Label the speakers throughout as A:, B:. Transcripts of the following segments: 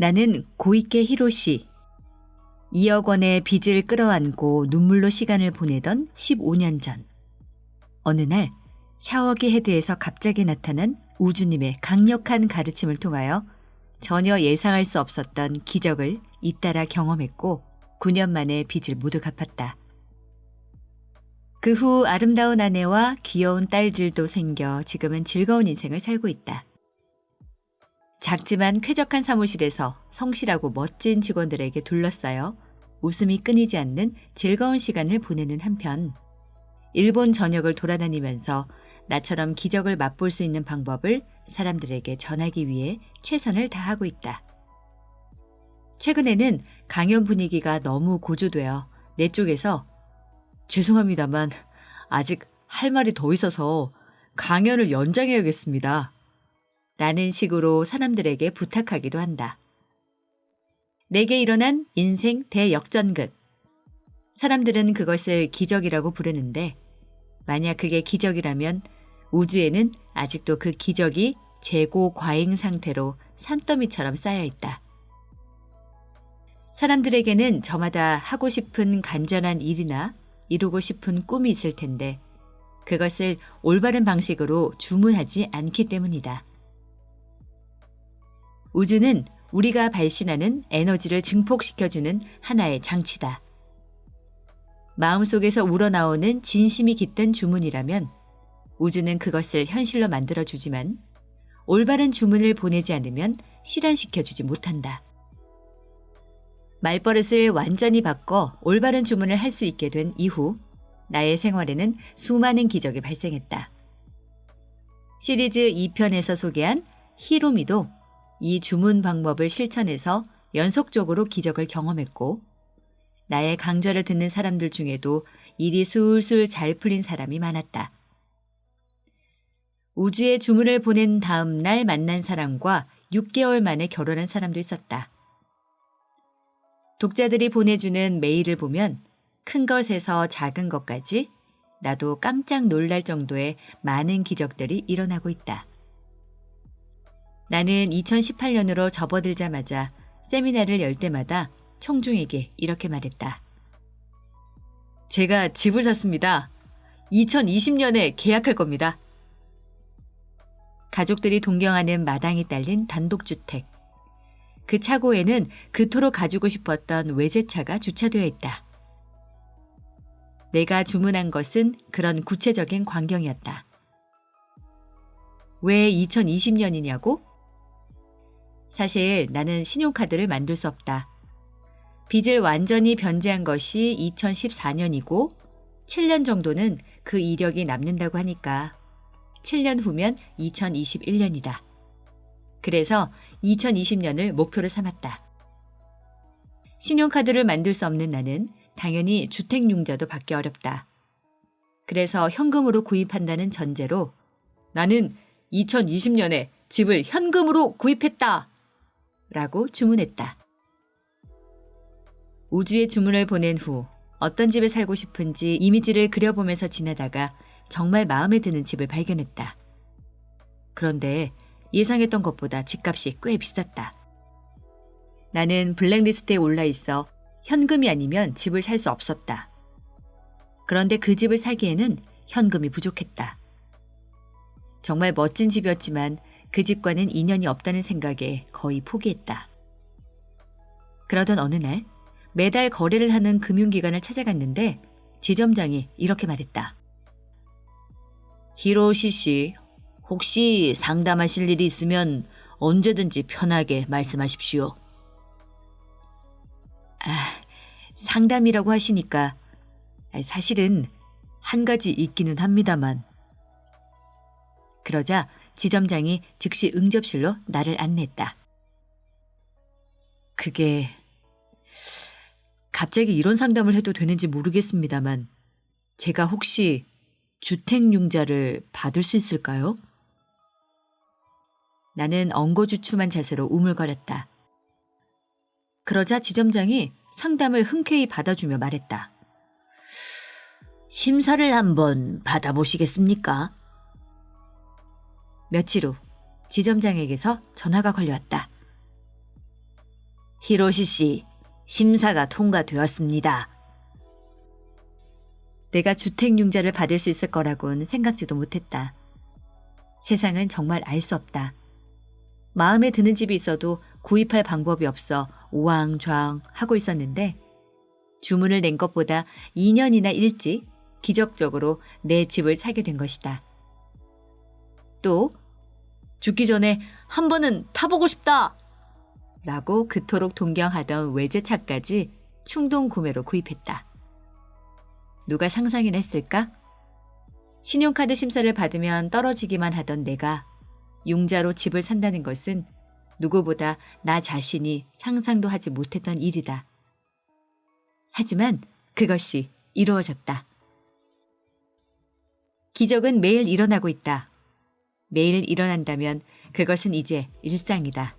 A: 나는 고이케 히로시. 2억 원의 빚을 끌어안고 눈물로 시간을 보내던 15년 전. 어느 날 샤워기 헤드에서 갑자기 나타난 우주님의 강력한 가르침을 통하여 전혀 예상할 수 없었던 기적을 잇따라 경험했고 9년 만에 빚을 모두 갚았다. 그 후 아름다운 아내와 귀여운 딸들도 생겨 지금은 즐거운 인생을 살고 있다. 작지만 쾌적한 사무실에서 성실하고 멋진 직원들에게 둘러싸여 웃음이 끊이지 않는 즐거운 시간을 보내는 한편 일본 전역을 돌아다니면서 나처럼 기적을 맛볼 수 있는 방법을 사람들에게 전하기 위해 최선을 다하고 있다. 최근에는 강연 분위기가 너무 고조되어 내 쪽에서 죄송합니다만 아직 할 말이 더 있어서 강연을 연장해야겠습니다. 라는 식으로 사람들에게 부탁하기도 한다. 내게 일어난 인생 대역전극. 사람들은 그것을 기적이라고 부르는데 만약 그게 기적이라면 우주에는 아직도 그 기적이 재고 과잉 상태로 산더미처럼 쌓여 있다. 사람들에게는 저마다 하고 싶은 간절한 일이나 이루고 싶은 꿈이 있을 텐데 그것을 올바른 방식으로 주문하지 않기 때문이다. 우주는 우리가 발신하는 에너지를 증폭시켜주는 하나의 장치다. 마음속에서 우러나오는 진심이 깃든 주문이라면 우주는 그것을 현실로 만들어주지만 올바른 주문을 보내지 않으면 실현시켜주지 못한다. 말버릇을 완전히 바꿔 올바른 주문을 할 수 있게 된 이후 나의 생활에는 수많은 기적이 발생했다. 시리즈 2편에서 소개한 히로미도 이 주문 방법을 실천해서 연속적으로 기적을 경험했고 나의 강좌를 듣는 사람들 중에도 일이 술술 잘 풀린 사람이 많았다. 우주에 주문을 보낸 다음 날 만난 사람과 6개월 만에 결혼한 사람도 있었다. 독자들이 보내주는 메일을 보면 큰 것에서 작은 것까지 나도 깜짝 놀랄 정도의 많은 기적들이 일어나고 있다. 나는 2018년으로 접어들자마자 세미나를 열 때마다 청중에게 이렇게 말했다. 제가 집을 샀습니다. 2020년에 계약할 겁니다. 가족들이 동경하는 마당이 딸린 단독주택. 그 차고에는 그토록 가지고 싶었던 외제차가 주차되어 있다. 내가 주문한 것은 그런 구체적인 광경이었다. 왜 2020년이냐고? 사실 나는 신용카드를 만들 수 없다. 빚을 완전히 변제한 것이 2014년이고 7년 정도는 그 이력이 남는다고 하니까 7년 후면 2021년이다. 그래서 2020년을 목표로 삼았다. 신용카드를 만들 수 없는 나는 당연히 주택융자도 받기 어렵다. 그래서 현금으로 구입한다는 전제로 나는 2020년에 집을 현금으로 구입했다! 라고 주문했다. 우주에 주문을 보낸 후 어떤 집에 살고 싶은지 이미지를 그려보면서 지나다가 정말 마음에 드는 집을 발견했다. 그런데 예상했던 것보다 집값이 꽤 비쌌다. 나는 블랙리스트에 올라 있어 현금이 아니면 집을 살 수 없었다. 그런데 그 집을 사기에는 현금이 부족했다. 정말 멋진 집이었지만 그 집과는 인연이 없다는 생각에 거의 포기했다. 그러던 어느 날 매달 거래를 하는 금융기관을 찾아갔는데 지점장이 이렇게 말했다. 히로시 씨, 혹시 상담하실 일이 있으면 언제든지 편하게 말씀하십시오. 아, 상담이라고 하시니까 사실은 한 가지 있기는 합니다만. 그러자 지점장이 즉시 응접실로 나를 안내했다. 그게 갑자기 이런 상담을 해도 되는지 모르겠습니다만 제가 혹시 주택융자를 받을 수 있을까요? 나는 엉거주춤한 자세로 우물거렸다. 그러자 지점장이 상담을 흔쾌히 받아주며 말했다. 심사를 한번 받아보시겠습니까? 며칠 후 지점장에게서 전화가 걸려왔다. 히로시 씨, 심사가 통과되었습니다. 내가 주택융자를 받을 수 있을 거라고는 생각지도 못했다. 세상은 정말 알 수 없다. 마음에 드는 집이 있어도 구입할 방법이 없어 우왕좌왕 하고 있었는데 주문을 낸 것보다 2년이나 일찍 기적적으로 내 집을 사게 된 것이다. 또 죽기 전에 한 번은 타보고 싶다! 라고 그토록 동경하던 외제차까지 충동 구매로 구입했다. 누가 상상이나 했을까? 신용카드 심사를 받으면 떨어지기만 하던 내가 융자로 집을 산다는 것은 누구보다 나 자신이 상상도 하지 못했던 일이다. 하지만 그것이 이루어졌다. 기적은 매일 일어나고 있다. 매일 일어난다면 그것은 이제 일상이다.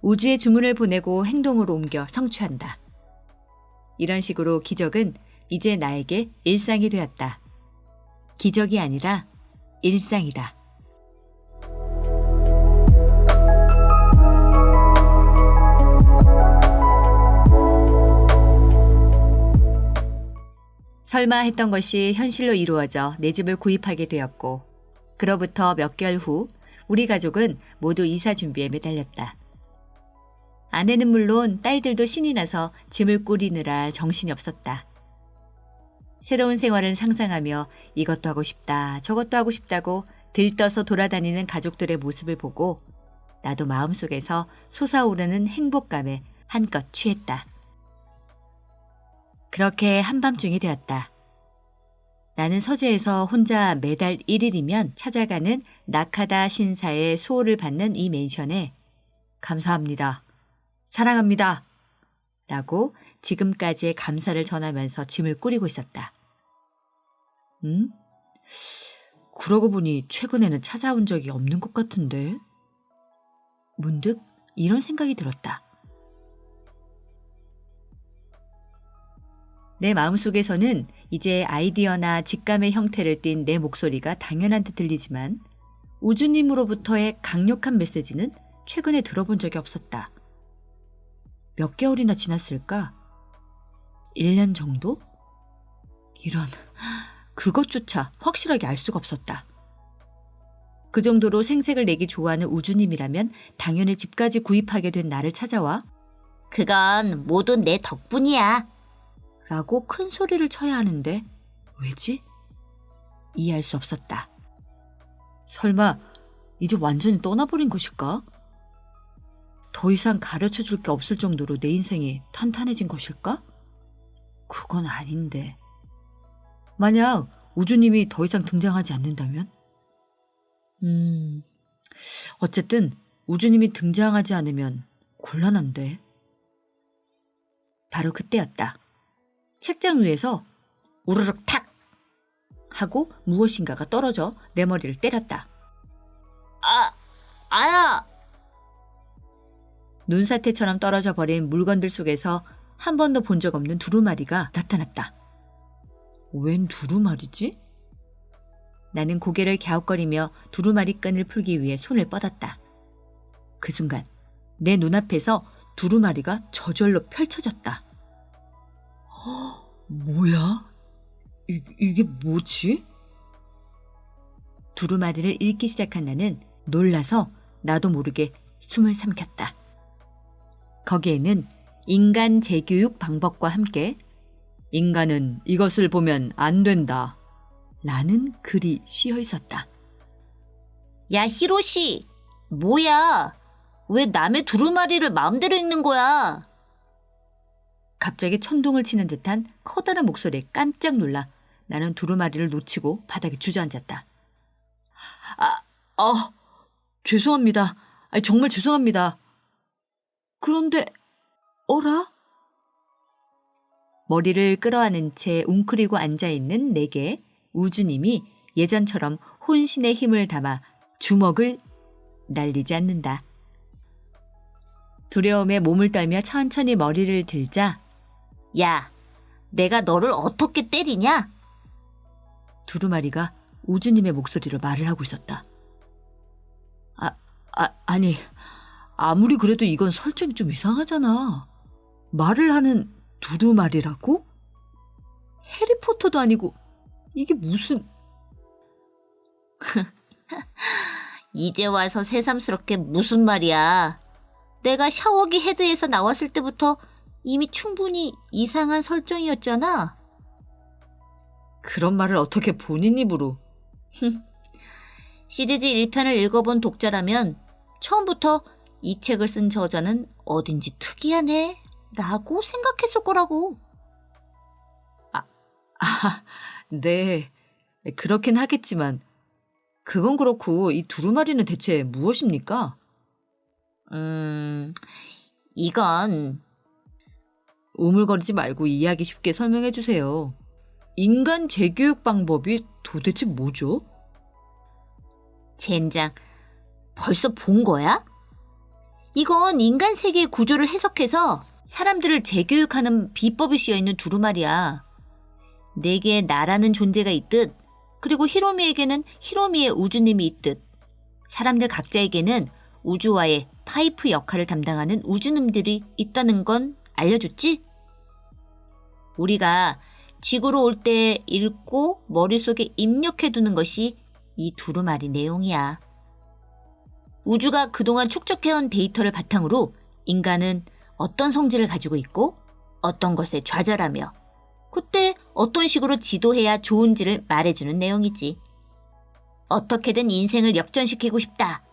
A: 우주에 주문을 보내고 행동으로 옮겨 성취한다. 이런 식으로 기적은 이제 나에게 일상이 되었다. 기적이 아니라 일상이다. 설마 했던 것이 현실로 이루어져 내 집을 구입하게 되었고, 그로부터 몇 개월 후 우리 가족은 모두 이사 준비에 매달렸다. 아내는 물론 딸들도 신이 나서 짐을 꾸리느라 정신이 없었다. 새로운 생활을 상상하며 이것도 하고 싶다, 저것도 하고 싶다고 들떠서 돌아다니는 가족들의 모습을 보고 나도 마음속에서 솟아오르는 행복감에 한껏 취했다. 그렇게 한밤중이 되었다. 나는 서재에서 혼자 매달 1일이면 찾아가는 나카다 신사의 수호를 받는 이 맨션에 감사합니다. 사랑합니다. 라고 지금까지의 감사를 전하면서 짐을 꾸리고 있었다. 음? 그러고 보니 최근에는 찾아온 적이 없는 것 같은데? 문득 이런 생각이 들었다. 내 마음속에서는 이제 아이디어나 직감의 형태를 띤 내 목소리가 당연한 듯 들리지만 우주님으로부터의 강력한 메시지는 최근에 들어본 적이 없었다. 몇 개월이나 지났을까? 1년 정도? 이런, 그것조차 확실하게 알 수가 없었다. 그 정도로 생색을 내기 좋아하는 우주님이라면 당연히 집까지 구입하게 된 나를 찾아와
B: 그건 모두 내 덕분이야.
A: 라고 큰 소리를 쳐야 하는데 왜지? 이해할 수 없었다. 설마 이제 완전히 떠나버린 것일까? 더 이상 가르쳐 줄 게 없을 정도로 내 인생이 탄탄해진 것일까? 그건 아닌데. 만약 우주님이 더 이상 등장하지 않는다면? 음, 어쨌든 우주님이 등장하지 않으면 곤란한데. 바로 그때였다. 책장 위에서 우르륵 탁 하고 무엇인가가 떨어져 내 머리를 때렸다.
B: 아, 아야!
A: 눈사태처럼 떨어져 버린 물건들 속에서 한 번도 본 적 없는 두루마리가 나타났다. 웬 두루마리지? 나는 고개를 갸웃거리며 두루마리 끈을 풀기 위해 손을 뻗었다. 그 순간 내 눈앞에서 두루마리가 저절로 펼쳐졌다. 헉, 뭐야? 이, 이게 뭐지? 두루마리를 읽기 시작한 나는 놀라서 나도 모르게 숨을 삼켰다. 거기에는 인간 재교육 방법과 함께 인간은 이것을 보면 안 된다. 라는 글이 씌어 있었다.
B: 야, 히로시! 뭐야? 왜 남의 두루마리를 마음대로 읽는 거야?
A: 갑자기 천둥을 치는 듯한 커다란 목소리에 깜짝 놀라 나는 두루마리를 놓치고 바닥에 주저앉았다. 아, 아, 죄송합니다. 아니, 정말 죄송합니다. 그런데, 어라? 머리를 끌어안은 채 웅크리고 앉아있는 내게 우주님이 예전처럼 혼신의 힘을 담아 주먹을 날리지 않는다. 두려움에 몸을 떨며 천천히 머리를 들자
B: 야, 내가 너를 어떻게 때리냐?
A: 두루마리가 우주님의 목소리로 말을 하고 있었다. 아, 아, 아니, 아무리 그래도 이건 설정이 좀 이상하잖아. 말을 하는 두루마리라고? 해리포터도 아니고 이게 무슨
B: 이제 와서 새삼스럽게 무슨 말이야. 내가 샤워기 헤드에서 나왔을 때부터 이미 충분히 이상한 설정이었잖아.
A: 그런 말을 어떻게 본인 입으로
B: 시리즈 1편을 읽어본 독자라면 처음부터 이 책을 쓴 저자는 어딘지 특이하네 라고 생각했을 거라고.
A: 아, 네. 그렇긴 하겠지만 그건 그렇고 이 두루마리는 대체 무엇입니까?
B: 음, 이건
A: 오물거리지 말고 이야기 쉽게 설명해 주세요. 인간 재교육 방법이 도대체 뭐죠?
B: 젠장. 벌써 본 거야? 이건 인간 세계의 구조를 해석해서 사람들을 재교육하는 비법이 씌어 있는 두루마리야. 내게 나라는 존재가 있듯, 그리고 히로미에게는 히로미의 우주님이 있듯, 사람들 각자에게는 우주와의 파이프 역할을 담당하는 우주님들이 있다는 건 알려줬지? 우리가 지구로 올 때 읽고 머릿속에 입력해 두는 것이 이 두루마리 내용이야. 우주가 그동안 축적해온 데이터를 바탕으로 인간은 어떤 성질을 가지고 있고 어떤 것에 좌절하며 그때 어떤 식으로 지도해야 좋은지를 말해주는 내용이지. 어떻게든 인생을 역전시키고 싶다.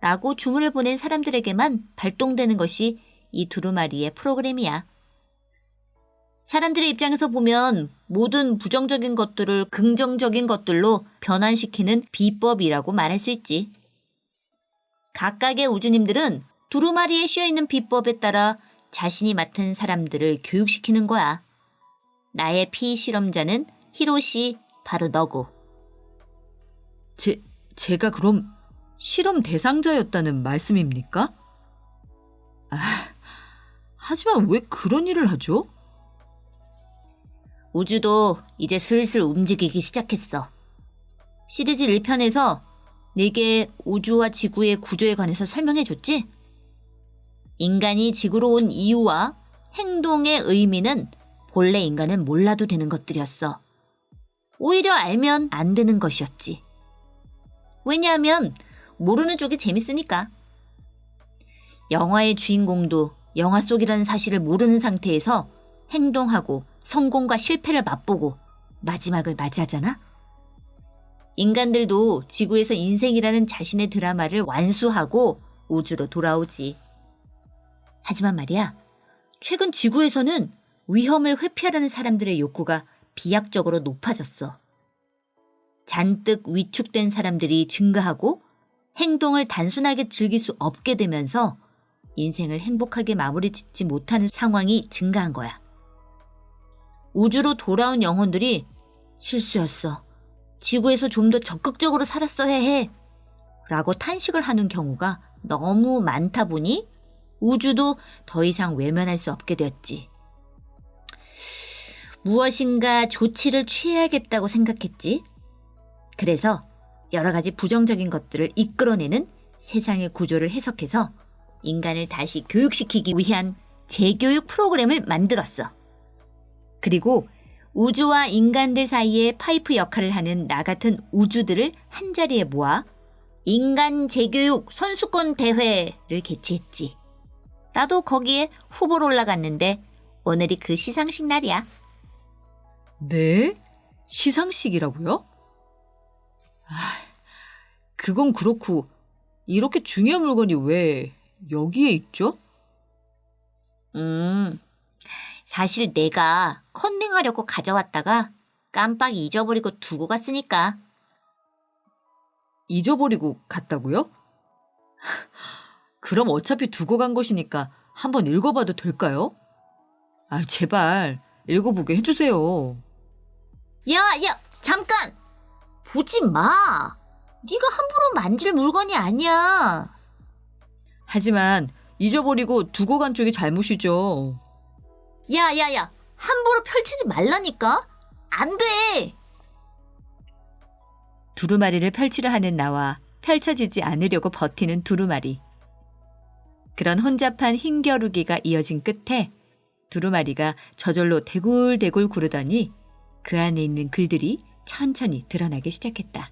B: 라고 주문을 보낸 사람들에게만 발동되는 것이 이 두루마리의 프로그램이야. 사람들의 입장에서 보면 모든 부정적인 것들을 긍정적인 것들로 변환시키는 비법이라고 말할 수 있지. 각각의 우주님들은 두루마리에 씌어 있는 비법에 따라 자신이 맡은 사람들을 교육시키는 거야. 나의 피실험자는 히로시 바로 너고.
A: 제, 제가 그럼 실험 대상자였다는 말씀입니까? 아, 하지만 왜 그런 일을 하죠?
B: 우주도 이제 슬슬 움직이기 시작했어. 시리즈 1편에서 내게 우주와 지구의 구조에 관해서 설명해줬지? 인간이 지구로 온 이유와 행동의 의미는 본래 인간은 몰라도 되는 것들이었어. 오히려 알면 안 되는 것이었지. 왜냐하면 모르는 쪽이 재밌으니까. 영화의 주인공도 영화 속이라는 사실을 모르는 상태에서 행동하고 성공과 실패를 맛보고 마지막을 맞이하잖아? 인간들도 지구에서 인생이라는 자신의 드라마를 완수하고 우주로 돌아오지. 하지만 말이야, 최근 지구에서는 위험을 회피하려는 사람들의 욕구가 비약적으로 높아졌어. 잔뜩 위축된 사람들이 증가하고 행동을 단순하게 즐길 수 없게 되면서 인생을 행복하게 마무리 짓지 못하는 상황이 증가한 거야. 우주로 돌아온 영혼들이 실수였어. 지구에서 좀 더 적극적으로 살았어야 해. 라고 탄식을 하는 경우가 너무 많다 보니 우주도 더 이상 외면할 수 없게 되었지. 무엇인가 조치를 취해야겠다고 생각했지. 그래서 여러 가지 부정적인 것들을 이끌어내는 세상의 구조를 해석해서 인간을 다시 교육시키기 위한 재교육 프로그램을 만들었어. 그리고 우주와 인간들 사이에 파이프 역할을 하는 나 같은 우주들을 한자리에 모아 인간 재교육 선수권 대회를 개최했지. 나도 거기에 후보로 올라갔는데 오늘이 그 시상식 날이야.
A: 네? 시상식이라고요? 아, 그건 그렇고 이렇게 중요한 물건이 왜 여기에 있죠?
B: 음, 사실 내가 컨닝하려고 가져왔다가 깜빡 잊어버리고 두고 갔으니까.
A: 잊어버리고 갔다고요? 그럼 어차피 두고 간 것이니까 한번 읽어봐도 될까요? 아, 제발 읽어보게 해주세요.
B: 야, 야, 잠깐! 보지 마! 네가 함부로 만질 물건이 아니야.
A: 하지만 잊어버리고 두고 간 쪽이 잘못이죠.
B: 야, 야, 야, 함부로 펼치지 말라니까? 안 돼!
A: 두루마리를 펼치려 하는 나와 펼쳐지지 않으려고 버티는 두루마리. 그런 혼잡한 힘겨루기가 이어진 끝에 두루마리가 저절로 대굴대굴 구르더니 그 안에 있는 글들이 천천히 드러나기 시작했다.